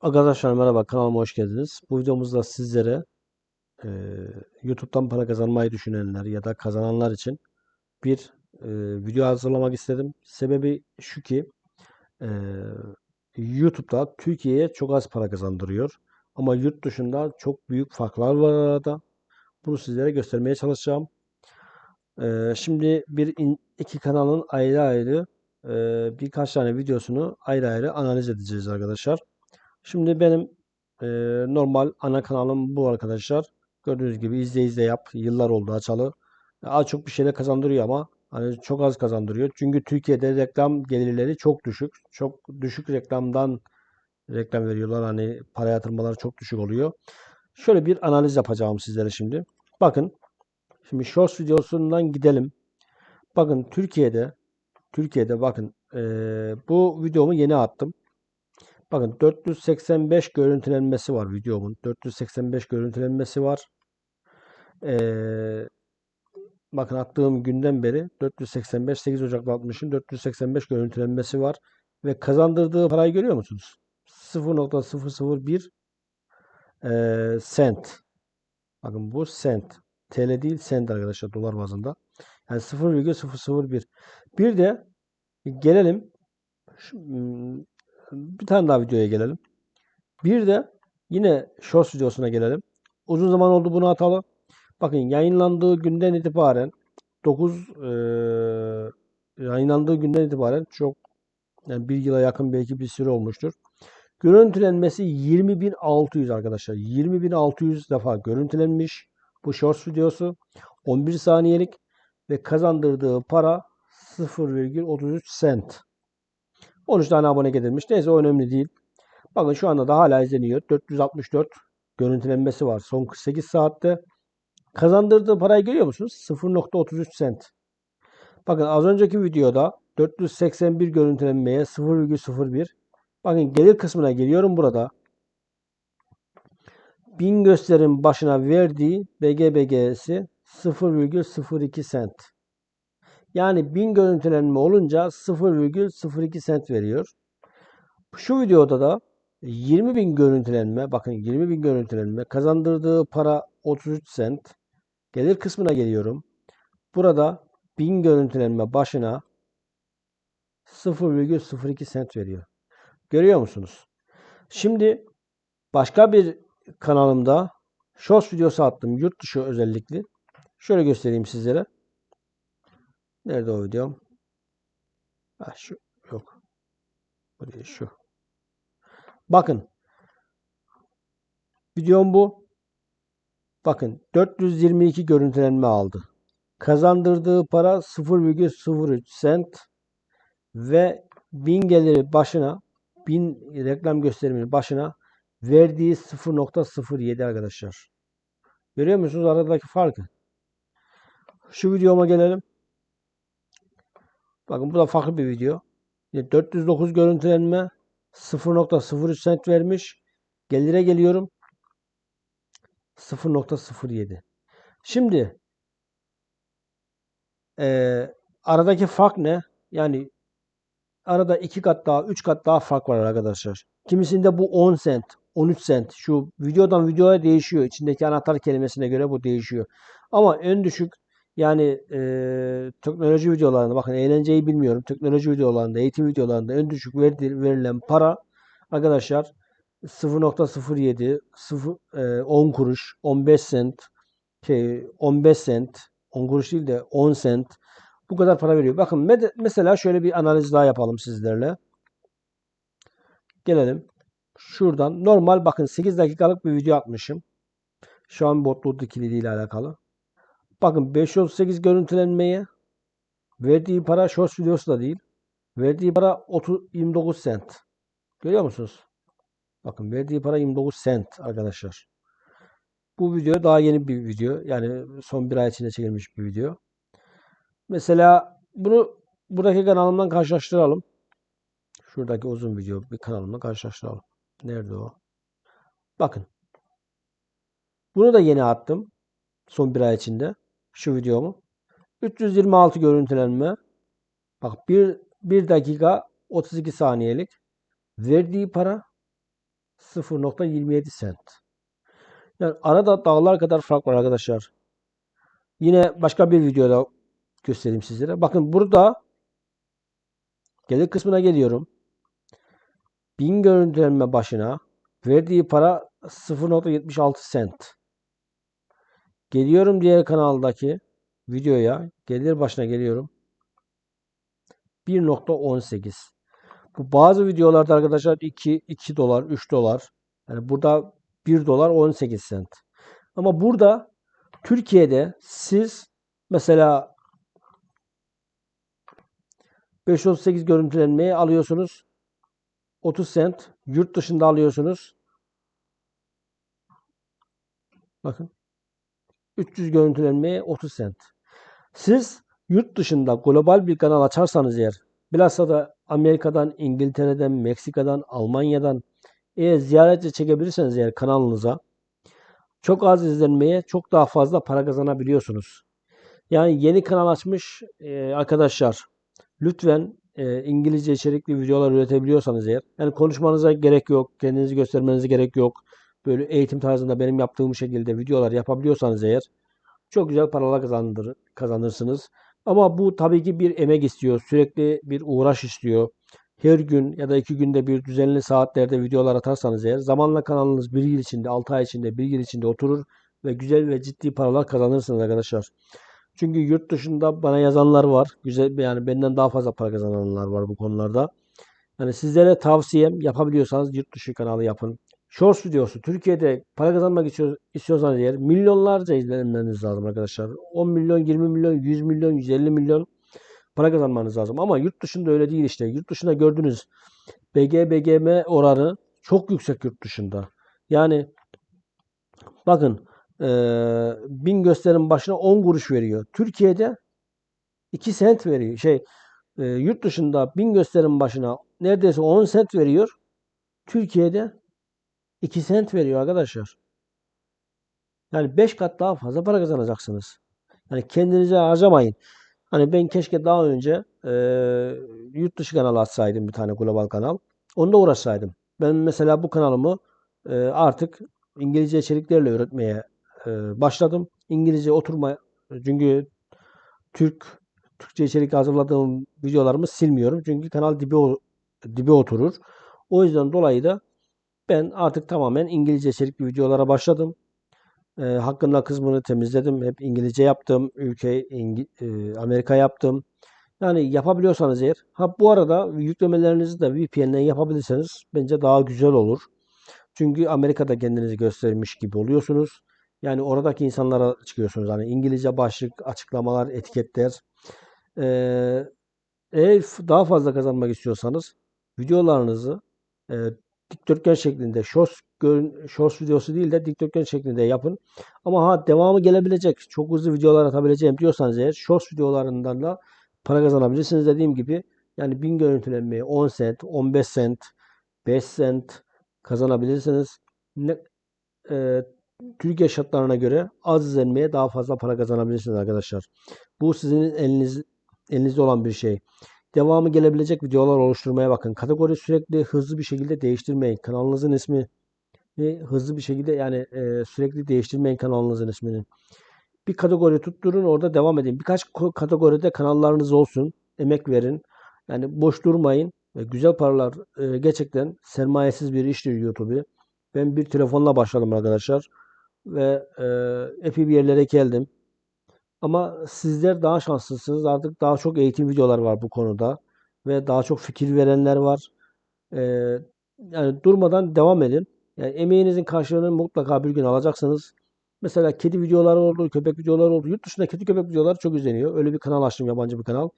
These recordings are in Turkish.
Arkadaşlar merhaba kanalıma hoş geldiniz. Bu videomuzda sizlere e, YouTube'dan para kazanmayı düşünenler ya da kazananlar için bir e, video hazırlamak istedim. Sebebi şu ki e, YouTube'da Türkiye'ye çok az para kazandırıyor. Ama yurt dışında çok büyük farklar var arada. Bunu sizlere göstermeye çalışacağım. E, şimdi bir in- iki kanalın ayrı ayrı e, birkaç tane videosunu ayrı ayrı analiz edeceğiz arkadaşlar. Şimdi benim e, normal ana kanalım bu arkadaşlar. Gördüğünüz gibi izle izle yap. Yıllar oldu açalı. Az çok bir şeyler kazandırıyor ama hani çok az kazandırıyor. Çünkü Türkiye'de reklam gelirleri çok düşük. Çok düşük reklamdan reklam veriyorlar. Hani para yatırmaları çok düşük oluyor. Şöyle bir analiz yapacağım sizlere şimdi. Bakın. Şimdi Shorts videosundan gidelim. Bakın Türkiye'de Türkiye'de bakın e, bu videomu yeni attım. Bakın 485 görüntülenmesi var videomun. 485 görüntülenmesi var. Ee, bakın attığım günden beri 485 8 Ocak'ta atmışım. 485 görüntülenmesi var. Ve kazandırdığı parayı görüyor musunuz? 0.001 ee, sent. Bakın bu sent. TL değil sent arkadaşlar dolar bazında. Yani 0,001. Bir de gelelim hmm, bir tane daha videoya gelelim. Bir de yine Shorts videosuna gelelim. Uzun zaman oldu bunu atalı. Bakın yayınlandığı günden itibaren 9 eee, yayınlandığı günden itibaren çok yani bir yıla yakın belki bir süre olmuştur. Görüntülenmesi 20.600 arkadaşlar. 20.600 defa görüntülenmiş bu Shorts videosu. 11 saniyelik ve kazandırdığı para 0,33 sent. 13 tane abone getirmiş. Neyse önemli değil. Bakın şu anda da hala izleniyor. 464 görüntülenmesi var son 48 saatte. Kazandırdığı parayı görüyor musunuz? 0.33 sent. Bakın az önceki videoda 481 görüntülenmeye 0,01. Bakın gelir kısmına geliyorum burada. 1000 gösterim başına verdiği BGBG'si 0,02 sent. Yani 1000 görüntülenme olunca 0,02 sent veriyor. Şu videoda da 20.000 görüntülenme, bakın 20.000 görüntülenme, kazandırdığı para 33 sent. Gelir kısmına geliyorum. Burada 1000 görüntülenme başına 0,02 sent veriyor. Görüyor musunuz? Şimdi başka bir kanalımda Shorts videosu attım. Yurt dışı özellikle. Şöyle göstereyim sizlere. Nerede o videom? Ha, şu yok. Buraya şu. Bakın. Videom bu. Bakın 422 görüntülenme aldı. Kazandırdığı para 0,03 sent ve 1000 geliri başına 1000 reklam gösteriminin başına verdiği 0.07 arkadaşlar. Görüyor musunuz aradaki farkı? Şu videoma gelelim. Bakın bu da farklı bir video. 409 görüntülenme 0.03 sent vermiş. Gelire geliyorum. 0.07. Şimdi e, aradaki fark ne? Yani arada iki kat daha, üç kat daha fark var arkadaşlar. Kimisinde bu 10 sent, 13 sent. Şu videodan videoya değişiyor. İçindeki anahtar kelimesine göre bu değişiyor. Ama en düşük yani e, teknoloji videolarında bakın eğlenceyi bilmiyorum. Teknoloji videolarında, eğitim videolarında en düşük verdi- verilen para arkadaşlar 0.07, 0, e, 10 kuruş, 15 sent, şey 15 sent, 10 kuruş değil de 10 sent bu kadar para veriyor. Bakın mesela şöyle bir analiz daha yapalım sizlerle. Gelelim. Şuradan normal bakın 8 dakikalık bir video atmışım. Şu an botluluk kilidi alakalı. Bakın 538 görüntülenmeye verdiği para shorts videosu da değil. Verdiği para 30, 29 sent. Görüyor musunuz? Bakın verdiği para 29 sent arkadaşlar. Bu video daha yeni bir video. Yani son bir ay içinde çekilmiş bir video. Mesela bunu buradaki kanalımdan karşılaştıralım. Şuradaki uzun video bir kanalımla karşılaştıralım. Nerede o? Bakın. Bunu da yeni attım. Son bir ay içinde. Şu videomu. 326 görüntülenme. Bak 1, 1 dakika 32 saniyelik. Verdiği para 0.27 sent. Yani arada dağlar kadar fark var arkadaşlar. Yine başka bir videoda göstereyim sizlere. Bakın burada gelir kısmına geliyorum. 1000 görüntülenme başına verdiği para 0.76 sent. Geliyorum diğer kanaldaki videoya. Gelir başına geliyorum. 1.18. Bu bazı videolarda arkadaşlar 2, 2 dolar, 3 dolar. Yani burada 1 dolar 18 sent. Ama burada Türkiye'de siz mesela 538 görüntülenmeyi alıyorsunuz. 30 sent. Yurt dışında alıyorsunuz. Bakın. 300 görüntülenmeye 30 sent. Siz yurt dışında global bir kanal açarsanız eğer bilhassa da Amerika'dan, İngiltere'den, Meksika'dan, Almanya'dan eğer ziyaretçi çekebilirseniz eğer kanalınıza çok az izlenmeye çok daha fazla para kazanabiliyorsunuz. Yani yeni kanal açmış e, arkadaşlar lütfen e, İngilizce içerikli videolar üretebiliyorsanız eğer yani konuşmanıza gerek yok, kendinizi göstermenize gerek yok. Böyle eğitim tarzında benim yaptığım şekilde videolar yapabiliyorsanız eğer çok güzel paralar kazandır, kazanırsınız. Ama bu tabii ki bir emek istiyor. Sürekli bir uğraş istiyor. Her gün ya da iki günde bir düzenli saatlerde videolar atarsanız eğer zamanla kanalınız bir yıl içinde, 6 ay içinde, bir yıl içinde oturur ve güzel ve ciddi paralar kazanırsınız arkadaşlar. Çünkü yurt dışında bana yazanlar var. Güzel yani benden daha fazla para kazananlar var bu konularda. Yani sizlere tavsiyem yapabiliyorsanız yurt dışı kanalı yapın. Shorts videosu Türkiye'de para kazanmak istiyor, istiyorsanız eğer milyonlarca izlenmeniz lazım arkadaşlar. 10 milyon, 20 milyon, 100 milyon, 150 milyon para kazanmanız lazım. Ama yurt dışında öyle değil işte. Yurt dışında gördünüz BG, BGM oranı çok yüksek yurt dışında. Yani bakın e, bin gösterim başına 10 kuruş veriyor. Türkiye'de 2 sent veriyor. Şey e, yurt dışında bin gösterim başına neredeyse 10 sent veriyor. Türkiye'de 2 sent veriyor arkadaşlar. Yani 5 kat daha fazla para kazanacaksınız. Yani kendinize harcamayın. Hani ben keşke daha önce e, yurt dışı kanal açsaydım bir tane global kanal. Onda uğraşsaydım. Ben mesela bu kanalımı e, artık İngilizce içeriklerle üretmeye e, başladım. İngilizce oturma çünkü Türk Türkçe içerik hazırladığım videolarımı silmiyorum. Çünkü kanal dibe dibe oturur. O yüzden dolayı da ben artık tamamen İngilizce içerikli videolara başladım. E, hakkında kısmını temizledim. Hep İngilizce yaptım. Ülke İngi, e, Amerika yaptım. Yani yapabiliyorsanız eğer. Ha bu arada yüklemelerinizi de VPN'den yapabilirseniz bence daha güzel olur. Çünkü Amerika'da kendinizi göstermiş gibi oluyorsunuz. Yani oradaki insanlara çıkıyorsunuz. Hani İngilizce başlık, açıklamalar, etiketler. Ee, eğer daha fazla kazanmak istiyorsanız videolarınızı e, dikdörtgen şeklinde shorts, shorts videosu değil de dikdörtgen şeklinde yapın. Ama ha devamı gelebilecek, çok hızlı videolar atabileceğim diyorsanız eğer shorts videolarından da para kazanabilirsiniz. Dediğim gibi yani 1000 görüntülenmeyi 10 sent, 15 sent, 5 sent kazanabilirsiniz. Ne, e, Türkiye şartlarına göre az izlenmeye daha fazla para kazanabilirsiniz arkadaşlar. Bu sizin eliniz, elinizde olan bir şey. Devamı gelebilecek videolar oluşturmaya bakın. Kategori sürekli hızlı bir şekilde değiştirmeyin. Kanalınızın ismi hızlı bir şekilde yani e, sürekli değiştirmeyin kanalınızın ismini. Bir kategori tutturun orada devam edin. Birkaç kategoride kanallarınız olsun. Emek verin. Yani boş durmayın. E, güzel paralar e, gerçekten sermayesiz bir iştir YouTube. Ben bir telefonla başladım arkadaşlar. Ve e, epey bir yerlere geldim. Ama sizler daha şanslısınız. Artık daha çok eğitim videolar var bu konuda. Ve daha çok fikir verenler var. E, yani durmadan devam edin. Yani emeğinizin karşılığını mutlaka bir gün alacaksınız. Mesela kedi videoları oldu, köpek videoları oldu. Yurt dışında kedi köpek videoları çok izleniyor. Öyle bir kanal açtım, yabancı bir kanal.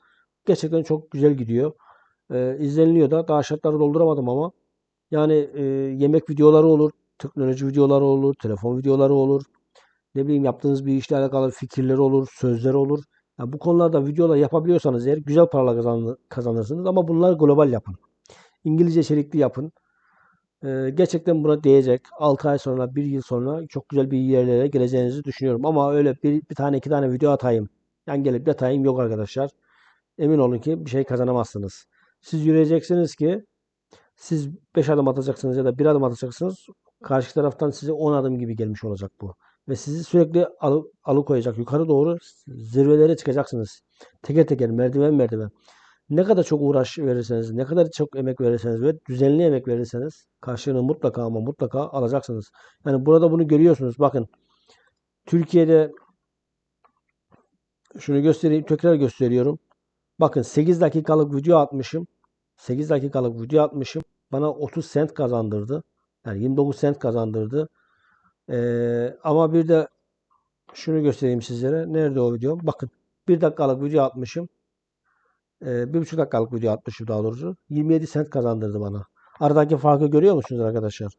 Gerçekten çok güzel gidiyor. Ee, izleniliyor da. Daha şartları dolduramadım ama. Yani e, yemek videoları olur, teknoloji videoları olur, telefon videoları olur. Ne bileyim yaptığınız bir işle alakalı fikirleri olur, sözleri olur. Yani bu konularda videolar yapabiliyorsanız eğer güzel paralar kazan, kazanırsınız ama bunlar global yapın. İngilizce içerikli yapın. Ee, gerçekten buna değecek. 6 ay sonra, 1 yıl sonra çok güzel bir yerlere geleceğinizi düşünüyorum. Ama öyle bir, bir tane iki tane video atayım. Yani gelip yatayım yok arkadaşlar. Emin olun ki bir şey kazanamazsınız. Siz yürüyeceksiniz ki Siz 5 adım atacaksınız ya da 1 adım atacaksınız. Karşı taraftan size 10 adım gibi gelmiş olacak bu. Ve sizi sürekli alı, alıkoyacak. Yukarı doğru zirvelere çıkacaksınız. Teker teker merdiven merdiven. Ne kadar çok uğraş verirseniz, ne kadar çok emek verirseniz ve düzenli emek verirseniz karşılığını mutlaka ama mutlaka alacaksınız. Yani burada bunu görüyorsunuz. Bakın Türkiye'de şunu göstereyim, tekrar gösteriyorum. Bakın 8 dakikalık video atmışım. 8 dakikalık video atmışım. Bana 30 sent kazandırdı. Yani 29 sent kazandırdı. Ee, ama bir de şunu göstereyim sizlere. Nerede o video? Bakın 1 dakikalık video atmışım. Ee, bir buçuk dakikalık video atmışım daha doğrusu. 27 sent kazandırdı bana. Aradaki farkı görüyor musunuz arkadaşlar?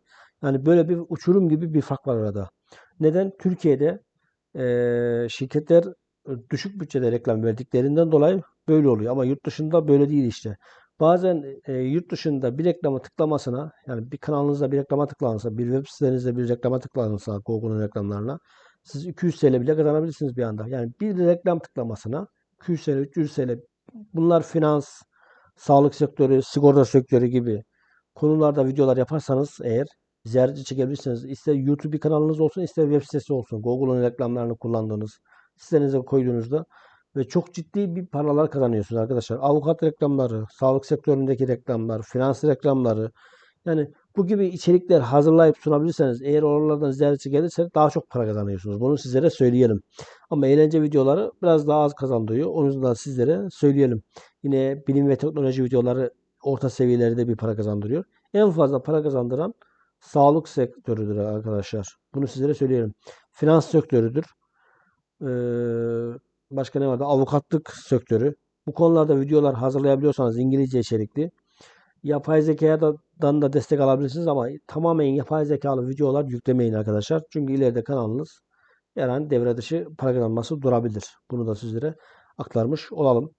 Yani böyle bir uçurum gibi bir fark var arada. Neden? Türkiye'de eee, şirketler düşük bütçede reklam verdiklerinden dolayı böyle oluyor. Ama yurt dışında böyle değil işte. Bazen e, yurt dışında bir reklama tıklamasına yani bir kanalınızda bir reklama tıklanırsa, bir web sitenizde bir reklama tıklanırsa Google'un reklamlarına siz 200 TL bile kazanabilirsiniz bir anda. Yani bir reklam tıklamasına 200 TL, 300 TL bunlar finans, sağlık sektörü, sigorta sektörü gibi konularda videolar yaparsanız eğer ziyaretçi çekebilirsiniz. İster YouTube bir kanalınız olsun, ister web sitesi olsun. Google'un reklamlarını kullandığınız sitenize koyduğunuzda ve çok ciddi bir paralar kazanıyorsunuz arkadaşlar. Avukat reklamları, sağlık sektöründeki reklamlar, finans reklamları. Yani bu gibi içerikler hazırlayıp sunabilirseniz eğer oralardan ziyaretçi gelirse daha çok para kazanıyorsunuz. Bunu sizlere söyleyelim. Ama eğlence videoları biraz daha az kazandırıyor. Onu da sizlere söyleyelim. Yine bilim ve teknoloji videoları orta seviyelerde bir para kazandırıyor. En fazla para kazandıran sağlık sektörüdür arkadaşlar. Bunu sizlere söyleyelim. Finans sektörüdür. Ee, başka ne vardı? Avukatlık sektörü. Bu konularda videolar hazırlayabiliyorsanız İngilizce içerikli. Yapay zekadan da destek alabilirsiniz ama tamamen yapay zekalı videolar yüklemeyin arkadaşlar. Çünkü ileride kanalınız an devre dışı para kazanması durabilir. Bunu da sizlere aktarmış olalım.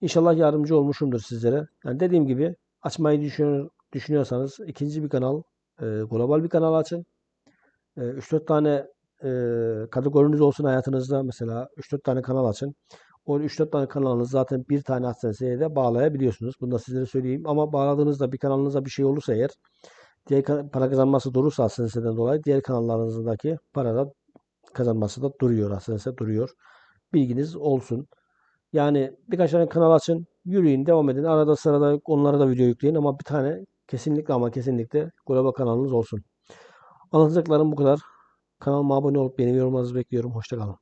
İnşallah yardımcı olmuşumdur sizlere. Yani dediğim gibi açmayı düşünüyor, düşünüyorsanız ikinci bir kanal, e, global bir kanal açın. E, 3-4 tane e, kategoriniz olsun hayatınızda. Mesela 3-4 tane kanal açın. O 3-4 tane kanalınız zaten bir tane AdSense'ye de bağlayabiliyorsunuz. Bunu da sizlere söyleyeyim. Ama bağladığınızda bir kanalınıza bir şey olursa eğer diğer para kazanması durursa AdSense'den dolayı diğer kanallarınızdaki para da kazanması da duruyor. AdSense duruyor. Bilginiz olsun. Yani birkaç tane kanal açın. Yürüyün, devam edin. Arada sırada onlara da video yükleyin ama bir tane kesinlikle ama kesinlikle global kanalınız olsun. Anlatacaklarım bu kadar. Kanalıma abone olup benim yorumlarınızı bekliyorum. Hoşçakalın.